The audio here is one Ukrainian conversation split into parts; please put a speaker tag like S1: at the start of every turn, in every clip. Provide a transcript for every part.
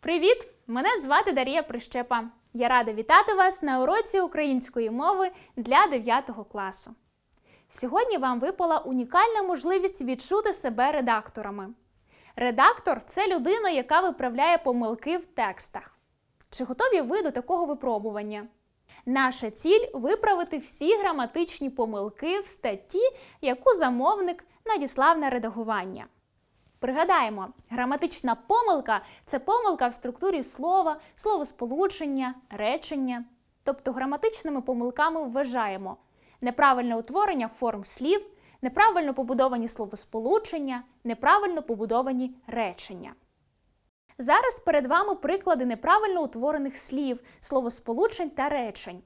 S1: Привіт! Мене звати Дарія Прищепа. Я рада вітати вас на уроці української мови для 9 класу. Сьогодні вам випала унікальна можливість відчути себе редакторами. Редактор це людина, яка виправляє помилки в текстах. Чи готові ви до такого випробування? Наша ціль виправити всі граматичні помилки в статті, яку замовник надіслав на редагування. Пригадаємо, граматична помилка це помилка в структурі слова, словосполучення, речення. Тобто граматичними помилками вважаємо неправильне утворення форм слів, неправильно побудовані словосполучення, неправильно побудовані речення. Зараз перед вами приклади неправильно утворених слів, словосполучень та речень.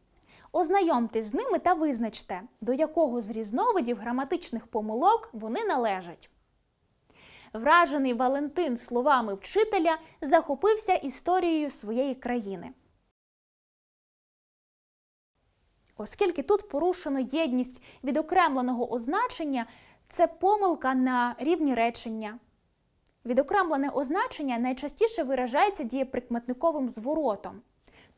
S1: Ознайомтесь з ними та визначте, до якого з різновидів граматичних помилок вони належать. Вражений Валентин словами вчителя захопився історією своєї країни. Оскільки тут порушено єдність відокремленого означення, це помилка на рівні речення. Відокремлене означення найчастіше виражається дієприкметниковим зворотом.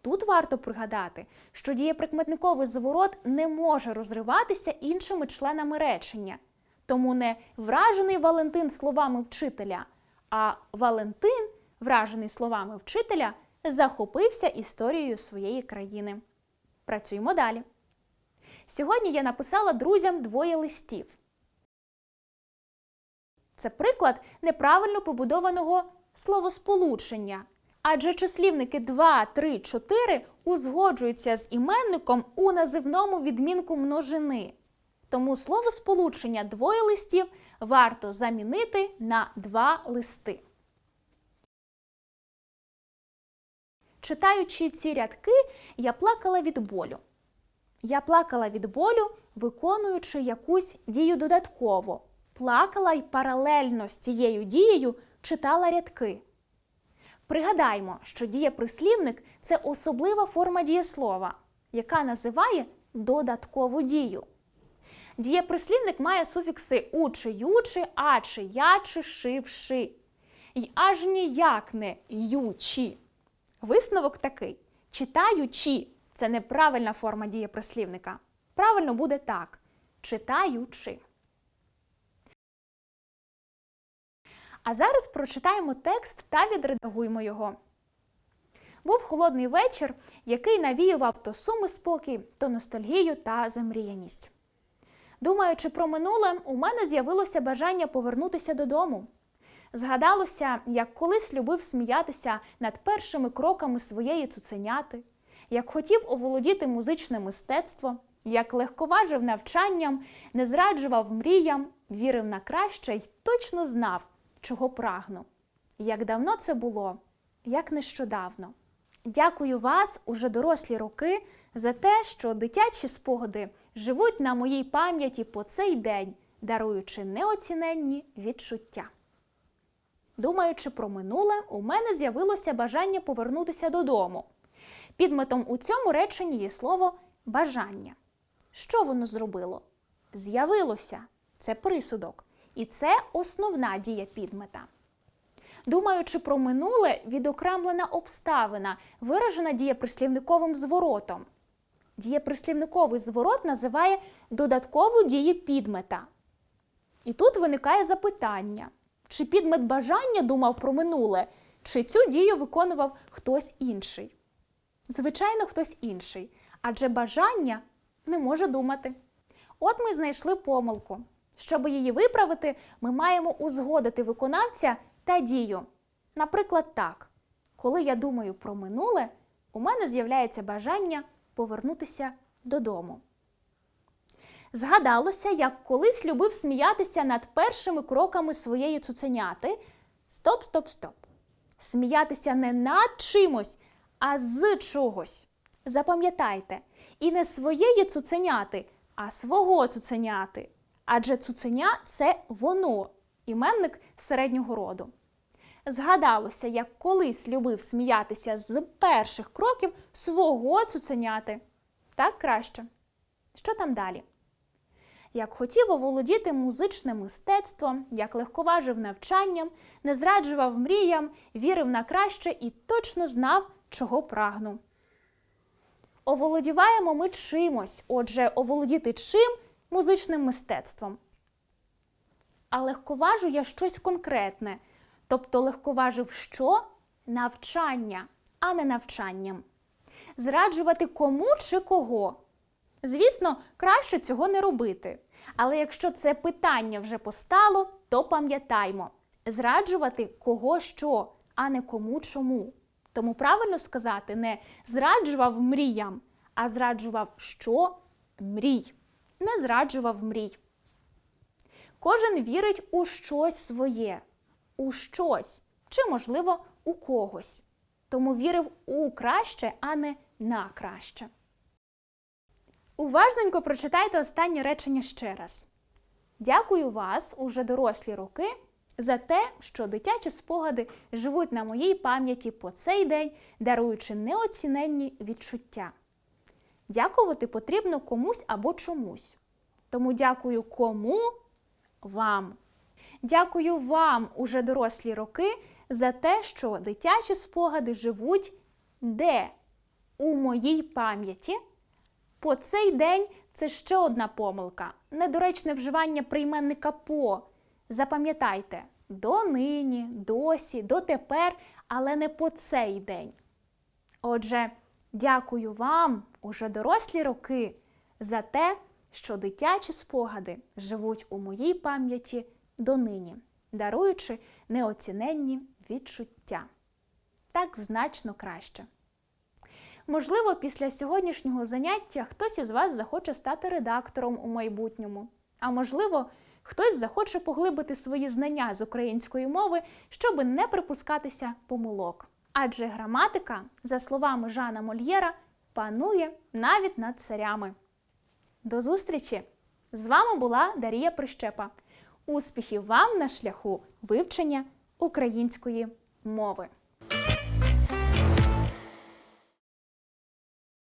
S1: Тут варто пригадати, що дієприкметниковий зворот не може розриватися іншими членами речення. Тому не вражений Валентин словами вчителя, а Валентин, вражений словами вчителя, захопився історією своєї країни. Працюємо далі. Сьогодні я написала друзям двоє листів. Це приклад неправильно побудованого словосполучення. Адже числівники 2, 3, 4 узгоджуються з іменником у називному відмінку множини. Тому словосполучення двоє листів варто замінити на два листи. Читаючи ці рядки, я плакала від болю. Я плакала від болю, виконуючи якусь дію додатково. Плакала й паралельно з цією дією читала рядки. Пригадаймо, що дієприслівник це особлива форма дієслова, яка називає додаткову дію. Дієприслівник має суфікси у чи ю чи а чи я чи ши вши. І аж ніяк не ю чи. Висновок такий: читаючи це неправильна форма дієприслівника. Правильно буде так: читаючи. А зараз прочитаємо текст та відредагуємо його. Був холодний вечір, який навіював то суми спокій, то ностальгію та замріяність. Думаючи про минуле, у мене з'явилося бажання повернутися додому. Згадалося, як колись любив сміятися над першими кроками своєї цуценяти, як хотів оволодіти музичне мистецтво, як легковажив навчанням, не зраджував мріям, вірив на краще й точно знав, чого прагну. Як давно це було, як нещодавно. Дякую вас, уже дорослі роки, за те, що дитячі спогади живуть на моїй пам'яті по цей день, даруючи неоціненні відчуття. Думаючи про минуле, у мене з'явилося бажання повернутися додому. Підметом у цьому реченні є слово бажання. Що воно зробило? З'явилося це присудок. І це основна дія підмета. Думаючи про минуле, відокремлена обставина, виражена дієприслівниковим зворотом. Дієприслівниковий зворот називає додаткову дію підмета. І тут виникає запитання: чи підмет бажання думав про минуле, чи цю дію виконував хтось інший? Звичайно, хтось інший, адже бажання не може думати. От ми знайшли помилку. Щоб її виправити, ми маємо узгодити виконавця та дію. Наприклад, так, коли я думаю про минуле, у мене з'являється бажання повернутися додому. Згадалося, як колись любив сміятися над першими кроками своєї цуценяти. Стоп, стоп, стоп. Сміятися не над чимось, а з чогось. Запам'ятайте, і не своєї цуценяти, а свого цуценяти. Адже цуценя це воно, іменник середнього роду. Згадалося, як колись любив сміятися з перших кроків свого цуценяти. Так краще. Що там далі? як хотів оволодіти музичним мистецтвом, як легковажив навчанням, не зраджував мріям, вірив на краще і точно знав, чого прагну. Оволодіваємо ми чимось, отже, оволодіти чим музичним мистецтвом. А легковажу я щось конкретне, тобто легковажив що? Навчання, а не навчанням. Зраджувати кому чи кого? Звісно, краще цього не робити. Але якщо це питання вже постало, то пам'ятаймо, зраджувати кого що, а не кому чому. Тому правильно сказати не зраджував мріям, а зраджував що мрій. Не зраджував мрій. Кожен вірить у щось своє, у щось, чи, можливо, у когось. Тому вірив у краще, а не на краще. Уважненько прочитайте останнє речення ще раз. Дякую вас, уже дорослі роки, за те, що дитячі спогади живуть на моїй пам'яті по цей день, даруючи неоціненні відчуття. Дякувати потрібно комусь або чомусь. Тому дякую кому вам. Дякую вам, уже дорослі роки, за те, що дитячі спогади живуть де? У моїй пам'яті. По цей день це ще одна помилка. Недоречне вживання прийменника по. Запам'ятайте, донині, досі, дотепер, але не по цей день. Отже, дякую вам, уже дорослі роки, за те, що дитячі спогади живуть у моїй пам'яті донині, даруючи неоціненні відчуття. Так значно краще. Можливо, після сьогоднішнього заняття хтось із вас захоче стати редактором у майбутньому, а можливо, хтось захоче поглибити свої знання з української мови, щоб не припускатися помилок. Адже граматика, за словами Жана Мольєра, панує навіть над царями. До зустрічі! З вами була Дарія Прищепа. Успіхів вам на шляху вивчення української мови!